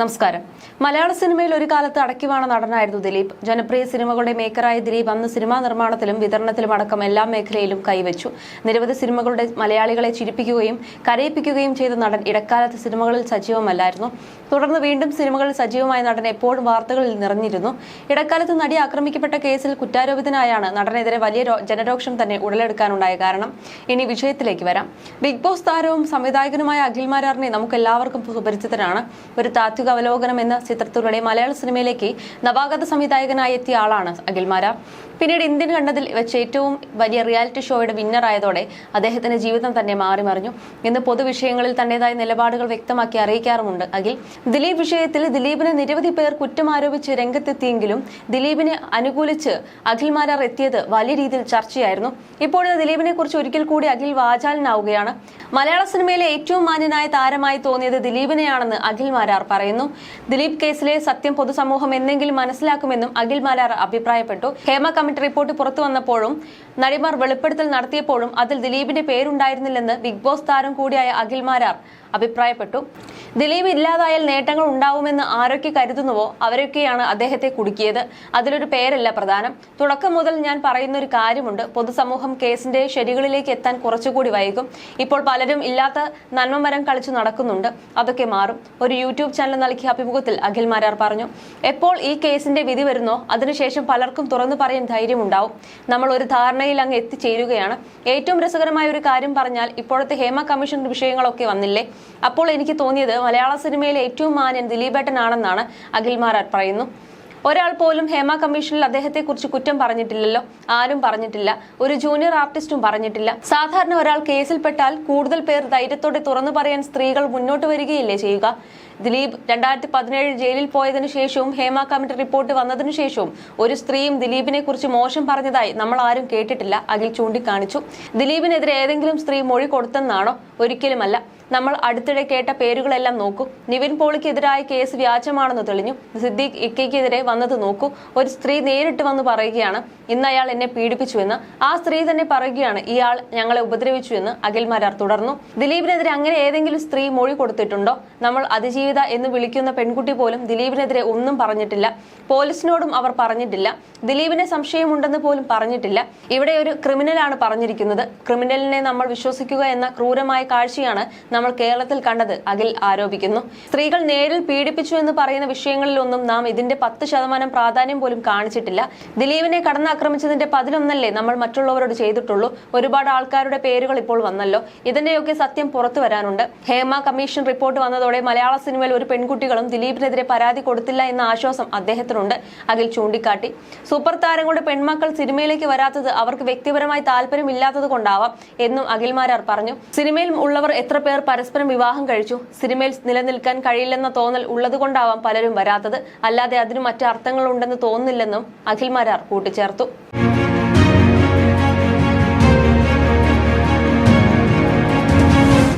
നമസ്കാരം. മലയാള സിനിമയിൽ ഒരു കാലത്ത് അടക്കിവാണ നടനായിരുന്നു ദിലീപ്. ജനപ്രിയ സിനിമകളുടെ മേക്കറായ ദിലീപ് അന്ന് സിനിമാ നിർമ്മാണത്തിലും വിതരണത്തിലും അടക്കം എല്ലാ മേഖലയിലും കൈവച്ചു. നിരവധി സിനിമകളുടെ മലയാളികളെ ചിരിപ്പിക്കുകയും കരയിപ്പിക്കുകയും ചെയ്ത നടൻ ഇടക്കാലത്ത് സിനിമകളിൽ സജീവമല്ലായിരുന്നു. തുടർന്ന് വീണ്ടും സിനിമകളിൽ സജീവമായ നടൻ എപ്പോഴും വാർത്തകളിൽ നിറഞ്ഞിരുന്നു. ഇടക്കാലത്ത് നടി ആക്രമിക്കപ്പെട്ട കേസിൽ കുറ്റാരോപിതനായാണ് നടനെതിരെ വലിയ ജനരോക്ഷം തന്നെ ഉടലെടുക്കാനുണ്ടായ കാരണം ഇനി വിഷയത്തിലേക്ക് വരാം. ബിഗ് ബോസ് താരവും സംവിധായകനുമായ അഖിൽ മാരാറിനെ നമുക്ക് എല്ലാവർക്കും സുപരിചിതനാണ്. ഒരു താത്വിക അവലോകനം എന്ന ചിത്രത്തിലൂടെ മലയാള സിനിമയിലേക്ക് നവാഗത സംവിധായകനായി എത്തിയ ആളാണ് അഖിൽ മാരാർ പിന്നീട് ഇന്ത്യൻ കണ്ടതിൽ വെച്ച് ഏറ്റവും വലിയ റിയാലിറ്റി ഷോയുടെ വിന്നറായതോടെ അദ്ദേഹത്തിന്റെ ജീവിതം തന്നെ മാറി മറിഞ്ഞു. ഇന്ന് പൊതുവിഷയങ്ങളിൽ തന്റേതായ നിലപാടുകൾ വ്യക്തമാക്കി അറിയിക്കാറുമുണ്ട്. അഖിൽ ദിലീപ് വിഷയത്തിൽ ദിലീപിനെ നിരവധി പേർ കുറ്റം ആരോപിച്ച് രംഗത്തെത്തിയെങ്കിലും ദിലീപിനെ അനുകൂലിച്ച് അഖിൽ മാരാർ എത്തിയത് വലിയ രീതിയിൽ ചർച്ചയായിരുന്നു. ഇപ്പോഴത്തെ ദിലീപിനെ കുറിച്ച് ഒരിക്കൽ കൂടി അഖിൽ വാചാലനാവുകയാണ്. മലയാള സിനിമയിലെ ഏറ്റവും മാന്യനായ താരമായി തോന്നിയത് ദിലീപിനെയാണെന്ന് അഖിൽ മാരാർ പറയുന്നു. ദിലീപ് കേസിലെ സത്യം പൊതുസമൂഹം എന്നെങ്കിലും മനസ്സിലാക്കുമെന്നും അഖിൽ മാരാർ അഭിപ്രായപ്പെട്ടു. ഹേമ കമ്മിറ്റി റിപ്പോർട്ട് പുറത്തു വന്നപ്പോഴും നടിമാർ വെളിപ്പെടുത്തൽ നടത്തിയപ്പോഴും അതിൽ ദിലീപിന്റെ പേരുണ്ടായിരുന്നില്ലെന്ന് ബിഗ് ബോസ് താരം കൂടിയായ അഖിൽ മാരാർ അഭിപ്രായപ്പെട്ടു. ദിലീപ് ഇല്ലാതായാൽ നേട്ടങ്ങൾ ഉണ്ടാവുമെന്ന് ആരൊക്കെ കരുതുന്നുവോ അവരൊക്കെയാണ് അദ്ദേഹത്തെ കുടുക്കിയത്. അതിലൊരു പേരല്ല പ്രധാനം. തുടക്കം മുതൽ ഞാൻ പറയുന്ന ഒരു കാര്യമുണ്ട്. പൊതുസമൂഹം കേസിന്റെ ശരികളിലേക്ക് എത്താൻ കുറച്ചുകൂടി വൈകും. ഇപ്പോൾ പലരും ഇല്ലാത്ത നന്മമരം കളിച്ചു നടക്കുന്നുണ്ട്. അതൊക്കെ മാറും. ഒരു യൂട്യൂബ് ചാനൽ നൽകിയ അഭിമുഖത്തിൽ അഖിൽ മാരാർ പറഞ്ഞു എപ്പോൾ ഈ കേസിന്റെ വിധി വരുന്നോ അതിനുശേഷം പലർക്കും തുറന്നു പറയാൻ ധൈര്യം ഉണ്ടാവും നമ്മൾ ഒരു ധാരണയിൽ അങ്ങ് എത്തിച്ചേരുകയാണ്. ഏറ്റവും രസകരമായ ഒരു കാര്യം പറഞ്ഞാൽ ഇപ്പോഴത്തെ ഹേമ കമ്മീഷൻ വിഷയങ്ങളൊക്കെ വന്നില്ലേ? അപ്പോൾ എനിക്ക് തോന്നിയത് മലയാള സിനിമയിലെ ഏറ്റവും മാന്യൻ ദിലീപേട്ടനാണെന്നാണ് അഖിൽ മാരാർ പറയുന്നു. ഒരാൾ പോലും ഹേമ കമ്മീഷനിൽ അദ്ദേഹത്തെക്കുറിച്ച് കുറ്റം പറഞ്ഞിട്ടില്ലല്ലോ. ആരും പറഞ്ഞിട്ടില്ല. ഒരു ജൂനിയർ ആർട്ടിസ്റ്റും പറഞ്ഞിട്ടില്ല. സാധാരണ ഒരാൾ കേസിൽപ്പെട്ടാൽ കൂടുതൽ പേർ ധൈര്യത്തോടെ തുറന്നു പറയാൻ സ്ത്രീകൾ മുന്നോട്ട് വരികയില്ലേ ചെയ്യുക? ദിലീപ് രണ്ടായിരത്തി പതിനേഴ് ജയിലിൽ പോയതിനു ശേഷവും ഹേമ കമ്മിറ്റി റിപ്പോർട്ട് വന്നതിനു ശേഷവും ഒരു സ്ത്രീയും ദിലീപിനെ കുറിച്ച് മോശം പറഞ്ഞതായി നമ്മൾ ആരും കേട്ടിട്ടില്ല. അഖിൽ ചൂണ്ടിക്കാണിച്ചു. ദിലീപിനെതിരെ ഏതെങ്കിലും സ്ത്രീ മൊഴി കൊടുത്തെന്നാണോ? ഒരിക്കലുമല്ല. നമ്മൾ അടുത്തിടെ കേട്ട പേരുകളെല്ലാം നോക്കൂ. നിവിൻ പോളിക്കെതിരായ കേസ് വ്യാജമാണെന്ന് തെളിഞ്ഞു. സിദ്ദീഖ് ഇക്കയ്ക്കെതിരെ വന്നത് നോക്കൂ. ഒരു സ്ത്രീ നേരിട്ട് വന്ന് പറയുകയാണ് ഇന്ന് അയാൾ എന്നെ പീഡിപ്പിച്ചു എന്ന്. ആ സ്ത്രീ തന്നെ പറയുകയാണ് ഇയാൾ ഞങ്ങളെ ഉപദ്രവിച്ചു എന്ന്. അഖിൽ മാരാർ തുടർന്നു. ദിലീപിനെതിരെ അങ്ങനെ ഏതെങ്കിലും സ്ത്രീ മൊഴി കൊടുത്തിട്ടുണ്ടോ? നമ്മൾ അതിജീവിത എന്ന് വിളിക്കുന്ന പെൺകുട്ടി പോലും ദിലീപിനെതിരെ ഒന്നും പറഞ്ഞിട്ടില്ല. പോലീസിനോടും അവർ പറഞ്ഞിട്ടില്ല. ദിലീപിനെ സംശയമുണ്ടെന്ന് പോലും പറഞ്ഞിട്ടില്ല. ഇവിടെ ഒരു ക്രിമിനലാണ് പറഞ്ഞിരിക്കുന്നത്. ക്രിമിനലിനെ നമ്മൾ വിശ്വസിക്കുക എന്ന ക്രൂരമായ കാഴ്ചയാണ് നമ്മൾ കേരളത്തിൽ കണ്ടത് അഖിൽ ആരോപിക്കുന്നു. സ്ത്രീകൾ നേരിൽ പീഡിപ്പിച്ചു എന്ന് പറയുന്ന വിഷയങ്ങളിലൊന്നും നാം ഇതിന്റെ പത്ത് ശതമാനം പ്രാധാന്യം പോലും കാണിച്ചിട്ടില്ല. ദിലീപിനെ കടന്നാക്രമിച്ചതിന്റെ പതിനൊന്നല്ലേ നമ്മൾ മറ്റുള്ളവരോട് ചെയ്തിട്ടുള്ളൂ? ഒരുപാട് ആൾക്കാരുടെ പേരുകൾ ഇപ്പോൾ വന്നല്ലോ. ഇതിന്റെയൊക്കെ സത്യം പുറത്തു വരാനുണ്ട്. ഹേമ കമ്മീഷൻ റിപ്പോർട്ട് വന്നതോടെ മലയാള സിനിമയിൽ ഒരു പെൺകുട്ടികളും ദിലീപിനെതിരെ പരാതി കൊടുത്തില്ല എന്ന ആശ്വാസം അദ്ദേഹത്തിനുണ്ട്. അഖിൽ ചൂണ്ടിക്കാട്ടി. സൂപ്പർ താരങ്ങളുടെ പെൺമക്കൾ സിനിമയിലേക്ക് വരാത്തത് അവർക്ക് വ്യക്തിപരമായി താല്പര്യമില്ലാത്തത് കൊണ്ടാവാം എന്നും അഖിൽമാരാർ പറഞ്ഞു. സിനിമയിൽ ഉള്ളവർ എത്ര പേർ പരസ്പരം വിവാഹം കഴിച്ചു? സിനിമയിൽ നിലനിൽക്കാൻ കഴിയില്ലെന്ന തോന്നൽ ഉള്ളതുകൊണ്ടാവാം പലരും വരാത്തത്. അല്ലാതെ അതിന് മറ്റ് അർത്ഥങ്ങളുണ്ടെന്ന് തോന്നുന്നില്ലെന്നും അഖിൽ അഖിൽമാരാർ കൂട്ടിച്ചേർത്തു.